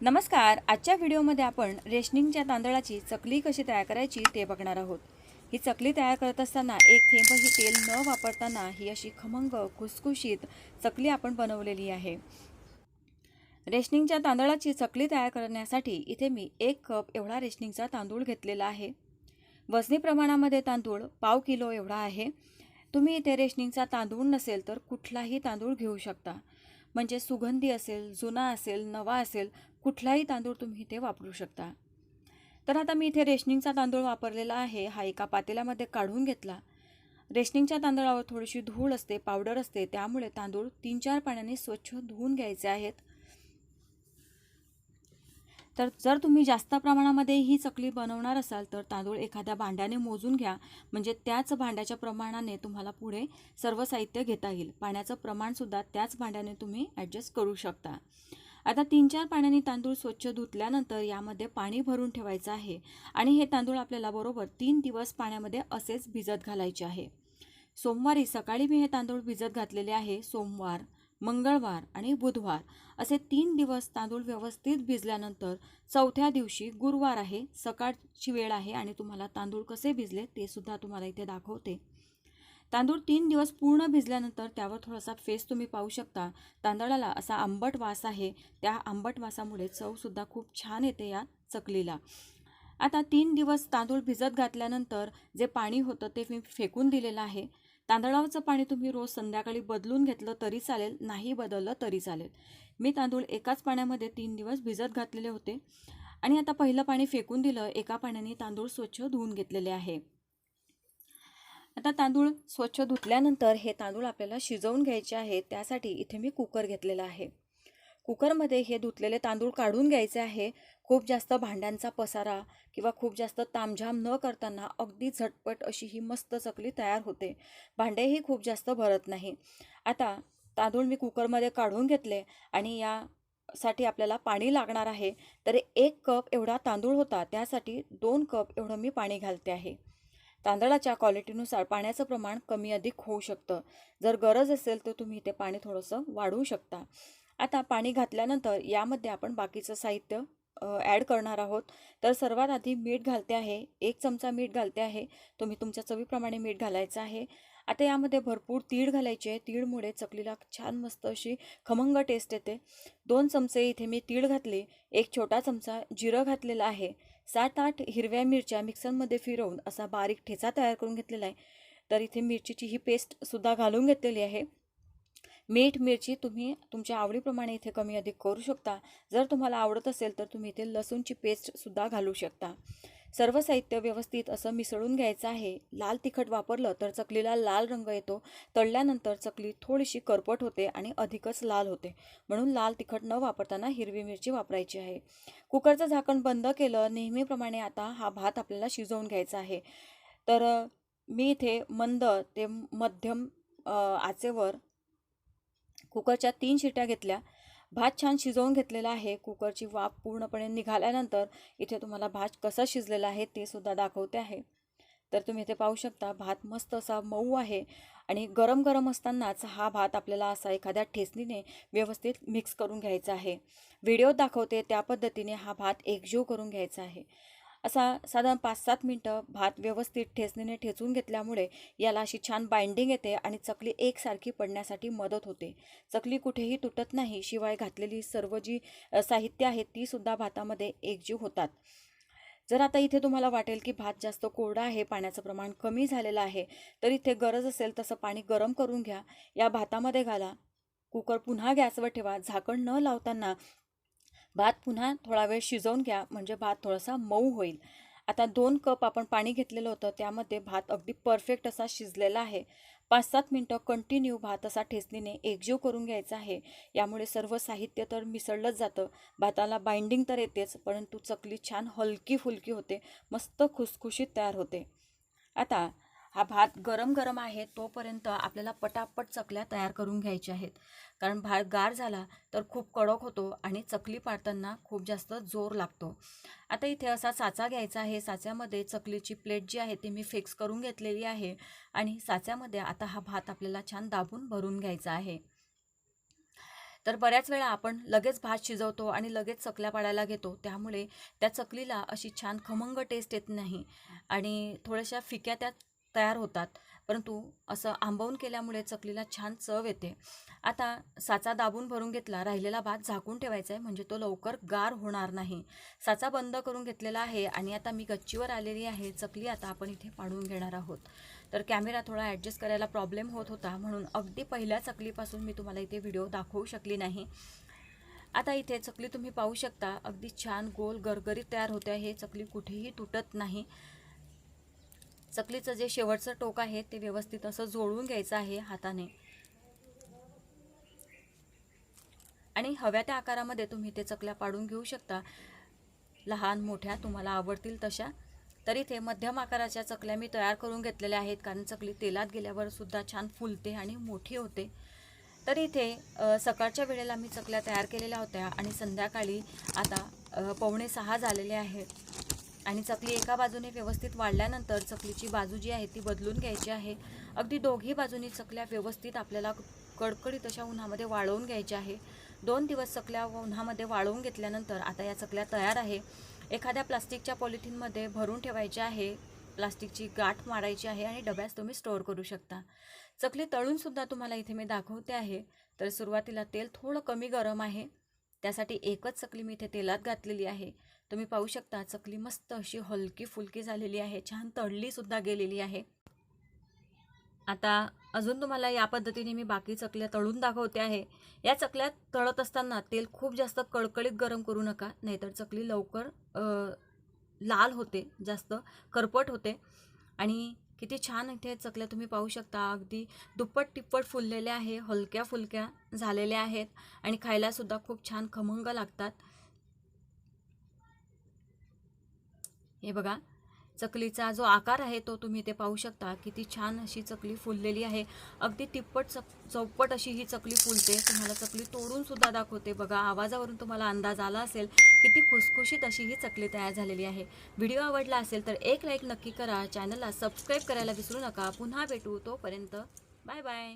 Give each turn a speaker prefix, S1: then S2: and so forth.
S1: नमस्कार आजच्या व्हिडिओमध्ये आपण रेशनिंगच्या तांदळाची चकली कशी तयार करायची ते बघणार आहोत. ही चकली तयार करत असताना एक थेंबही तेल न वापरताना ही अशी खमंग खुसखुशीत चकली आपण बनवलेली आहे. रेशनिंगच्या तांदळाची चकली तयार करण्यासाठी इथे मी एक कप एवढा रेशनिंगचा तांदूळ घेतलेला आहे. वजनी प्रमाणामध्ये तांदूळ पाव किलो एवढा आहे. तुम्ही इथे रेशनिंगचा तांदूळ नसेल तर कुठलाही तांदूळ घेऊ शकता. म्हणजे सुगंधी असेल जुना असेल नवा असेल कुठलाही तांदूळ तुम्ही इथे वापरू शकता. तर आता मी इथे रेशनिंगचा तांदूळ वापरलेला आहे. हा एका पातेल्यामध्ये काढून घेतला. रेशनिंगच्या तांदळावर थोडीशी धूळ असते पावडर असते. त्यामुळे तांदूळ तीन चार पाण्याने स्वच्छ धुवून घ्यायचे आहेत. तर जर तुम्ही जास्त प्रमाणामध्ये ही चकली बनवणार असाल तर तांदूळ एखाद्या भांड्याने मोजून घ्या. म्हणजे त्याच भांड्याच्या प्रमाणाने तुम्हाला पुढे सर्व साहित्य घेता येईल. पाण्याचं प्रमाणसुद्धा त्याच भांड्याने तुम्ही ॲडजस्ट करू शकता. आता तीन चार पाण्याने तांदूळ स्वच्छ धुतल्यानंतर यामध्ये पाणी भरून ठेवायचं आहे. आणि हे तांदूळ आपल्याला बरोबर तीन दिवस पाण्यामध्ये असेच भिजत घालायचे आहे. सोमवारी सकाळी मी हे तांदूळ भिजत घातलेले आहे. सोमवार. मंगळवार आणि बुधवार असे तीन दिवस तांदूळ व्यवस्थित भिजल्यानंतर चौथ्या दिवशी गुरुवार आहे सकाळची वेळ आहे आणि तुम्हाला तांदूळ कसे भिजले ते सुद्धा तुम्हाला इथे दाखवते. तांदूळ तीन दिवस पूर्ण भिजल्यानंतर त्यावर थोडासा फेस तुम्ही पाहू शकता. तांदळाला असा आंबट वास आहे. त्या आंबट वासामुळे चवसुद्धा खूप छान येते या चकलीला. आता तीन दिवस तांदूळ भिजत घातल्यानंतर जे पाणी होतं ते मी फेकून दिलेलं आहे. तांदळाचं पाणी तुम्ही रोज संध्याकाळी बदलून घेतलं तरी चालेल नाही बदललं तरी चालेल. मी तांदूळ एकाच पाण्यामध्ये तीन दिवस भिजत घातलेले होते आणि आता पहिलं पाणी फेकून दिलं एका पाण्याने तांदूळ स्वच्छ धुवून घेतलेले आहे. आता तांदूळ स्वच्छ धुतल्यानंतर हे तांदूळ आपल्याला शिजवून घ्यायचे आहे त्यासाठी इथे मी कुकर घेतलेला आहे. कुकरमध्ये हे धुतलेले तांदूळ काढून घ्यायचे आहे खूप जास्त भांड्यांचा पसारा किंवा खूप जास्त तामझाम न करताना अगदी झटपट अशी ही मस्त चकली तयार होते. भांडेही खूप जास्त भरत नाही. आता तांदूळ मी कुकरमध्ये काढून घेतले आणि यासाठी आपल्याला पाणी लागणार आहे. तर एक कप एवढा तांदूळ होता त्यासाठी दोन कप एवढं मी पाणी घालते आहे. तांदळाच्या क्वालिटीनुसार पाण्याचं प्रमाण कमी अधिक होऊ शकतं. जर गरज असेल तर तुम्ही ते पाणी थोडंसं वाढवू शकता. आता पाणी घातल्यानंतर यामध्ये आपण बाकीचं साहित्य ॲड करणार आहोत. तर सर्वात आधी मीठ घालते आहे. एक चमचा मीठ घालते आहे. तुम्ही तुमच्या चवीप्रमाणे मीठ घालायचं आहे. आता यामध्ये भरपूर तीळ घालायचे आहे. तीळमुळे चकलीला छान मस्त अशी खमंग टेस्ट येते. दोन चमचे इथे मी तीळ घातले. एक छोटा चमचा जिरं घातलेला आहे. सात आठ हिरव्या मिरच्या मिक्सरमध्ये फिरवून असा बारीक ठेचा तयार करून घेतलेला आहे. तर इथे मिरचीची ही पेस्टसुद्धा घालून घेतलेली आहे. मीठ मिरची तुम्ही तुमच्या आवडीप्रमाणे इथे कमी अधिक करू शकता. जर तुम्हाला आवडत असेल तर तुम्ही इथे लसूणची पेस्टसुद्धा घालू शकता. सर्व साहित्य व्यवस्थित असं मिसळून घ्यायचं आहे. लाल तिखट वापरलं तर चकलीला लाल रंग येतो. तळल्यानंतर चकली थोडीशी करपट होते आणि अधिकच लाल होते. म्हणून लाल तिखट न वापरताना हिरवी मिरची वापरायची आहे. कुकरचं झाकण बंद केलं नेहमीप्रमाणे आता हा भात आपल्याला शिजवून घ्यायचा आहे. तर मी इथे मंद ते मध्यम आचेवर कुकरच्या तीन शिट्या घेतल्या. भात छान शिजवून घेतलेला आहे. कुकरची वाफ पूर्णपणे निघाल्यानंतर इथे तुम्हाला भात कसा शिजलेला आहे ते सुद्धा दाखवते आहे. तर तुम्ही इथे पाहू शकता भात मस्त असा मऊ आहे आणि गरम गरम असतानाच हा भात आपल्याला असा एखाद्या ठेचणीने व्यवस्थित मिक्स करून घ्यायचा आहे. व्हिडिओ दाखवते त्या पद्धतीने हा भात एकजीव करून घ्यायचा आहे. असा साधारण पाच सात मिनटं भात व्यवस्थित ठेचणीने ठेचून घेतल्यामुळे याला अशी छान बाइंडिंग येते आणि चकली एकसारखी पडण्यासाठी मदत होते. चकली कुठेही तुटत नाही शिवाय घातलेली सर्व जी साहित्य आहेत तीसुद्धा भातामध्ये एकजीव होतात. जर आता इथे तुम्हाला वाटेल की भात जास्त कोरडा आहे पाण्याचं प्रमाण कमी झालेलं आहे तर इथे गरज असेल तसं पाणी गरम करून घ्या. या भातामध्ये घाला. कुकर पुन्हा गॅसवर ठेवा. झाकण न लावताना भात पुन्हा थोडा वेळ शिजवून घ्या म्हणजे भात थोडासा मऊ होईल. आता दोन कप आपण पाणी घेतलेलं होतं त्यामध्ये भात अगदी परफेक्ट असा शिजलेला आहे. पाच सात मिनटं कंटिन्यू भात असा ठेचणीने एकजीव करून घ्यायचा आहे. यामुळे सर्व साहित्य तर मिसळलंच जातं. भाताला बाइंडिंग तर येतेच परंतु चकली छान हलकी फुलकी होते. मस्त खुसखुशीत तयार होते. आता हा भात गरम गरम आहे तोपर्यंत आपल्याला पटापट चकल्या तयार करून घ्यायच्या आहेत. कारण भात गार झाला तर खूप कडक होतो आणि चकली पाडताना खूप जास्त जोर लागतो. आता इथे असा साचा घ्यायचा आहे. साच्यामध्ये चकलीची प्लेट जी आहे ती मी फिक्स करून घेतलेली आहे आणि साच्यामध्ये आता हा भात आपल्याला छान दाबून भरून घ्यायचा आहे. तर बऱ्याच वेळा आपण लगेच भात शिजवतो आणि लगेच चकल्या पाडायला घेतो. त्यामुळे त्या चकलीला अशी छान खमंग टेस्ट येत नाही आणि थोड्याशा फिक्या त्या तयार होतात. परंतु असं आंबवून केल्यामुळे चकलीला छान चव येते. आता साचा दाबून भरून घेतला राहिलेला भात झाकून ठेवायचा आहे म्हणजे तो लवकर गार होणार नाही. साचा बंद करून घेतलेला आहे आणि आता मी गच्चीवर आलेली आहे. चकली आता आपण इथे पाडून घेणार आहोत. तर कॅमेरा थोडा ॲडजस्ट करायला प्रॉब्लेम होत होता म्हणून अगदी पहिल्या चकलीपासून मी तुम्हाला इथे व्हिडिओ दाखवू शकली नाही. आता इथे चकली तुम्ही पाहू शकता अगदी छान गोल गरगरीत तयार होते आहे. चकली कुठेही तुटत नाही. चकलीचं जे शेवटचं टोक आहे ते व्यवस्थित असं जोडून घ्यायचं आहे हाताने. आणि हव्या त्या आकारामध्ये तुम्ही ते चकल्या पाडून घेऊ शकता. लहान मोठ्या तुम्हाला आवडतील तशा. तर इथे मध्यम आकाराच्या चकल्या मी तयार करून घेतलेल्या आहेत कारण चकली तेलात गेल्यावर सुद्धा छान फुलते आणि मोठी होते. तर इथे सकाळच्या वेळेला मी चकल्या तयार केलेल्या होत्या आणि संध्याकाळी आता पावणे सहा झालेले आहेत. आणि चकली एका बाजूने व्यवस्थित वाढल्यानंतर चकलीची बाजू जी आहे ती बदलून घ्यायची आहे. अगदी दोघी बाजूनी चकल्या व्यवस्थित आपल्याला कडकडीत अशा उन्हामध्ये वाळवून घ्यायच्या आहे. दोन दिवस चकल्या उन्हामध्ये वाळवून घेतल्यानंतर आता या चकल्या तयार आहे. एखाद्या प्लास्टिकच्या पॉलिथिनमध्ये भरून ठेवायच्या आहे. प्लास्टिकची गाठ मारायची आहे आणि डब्यास तुम्ही स्टोअर करू शकता. चकली तळूनसुद्धा तुम्हाला इथे मी दाखवते आहे. तर सुरुवातीला तेल थोडं कमी गरम आहे. त्यासाठी एकच चकली मी इथे तेलात घातलेली आहे. तुम्ही पाहू शकता चकली मस्त अशी हलकी फुलकी झालेली आहे छान तळलीसुद्धा गेलेली आहे. आता अजून तुम्हाला या पद्धतीने मी बाकी चकल्या तळून दाखवते आहे. या चकल्या तळत असताना तेल खूप जास्त कडकडीत गरम करू नका नाहीतर चकली लवकर लाल होते जास्त करपट होते. आणि किती छान इथे चकल्या तुम्ही पाहू शकता. अगदी दुप्पट तिप्पट फुललेल्या आहे हलक्या फुलक्या झालेल्या आहेत आणि खायलासुद्धा खूप छान खमंग लागतात. हे बघा. चकलीचा जो आकार आहे तो तुम्ही इथे पाहू शकता. किती छान अशी चकली फुललेली आहे. अगदी तिप्पट चक चौपट अशी ही चकली फुलते. तुम्हाला चकली तोडूनसुद्धा दाखवते. बघा आवाजावरून तुम्हाला अंदाज आला असेल किती खुसखुशीत अशी ही चकली तयार झालेली आहे. व्हिडिओ आवडला असेल तर एक लाईक नक्की करा. चॅनलला सबस्क्राईब करायला विसरू नका. पुन्हा भेटू तोपर्यंत. Bye bye.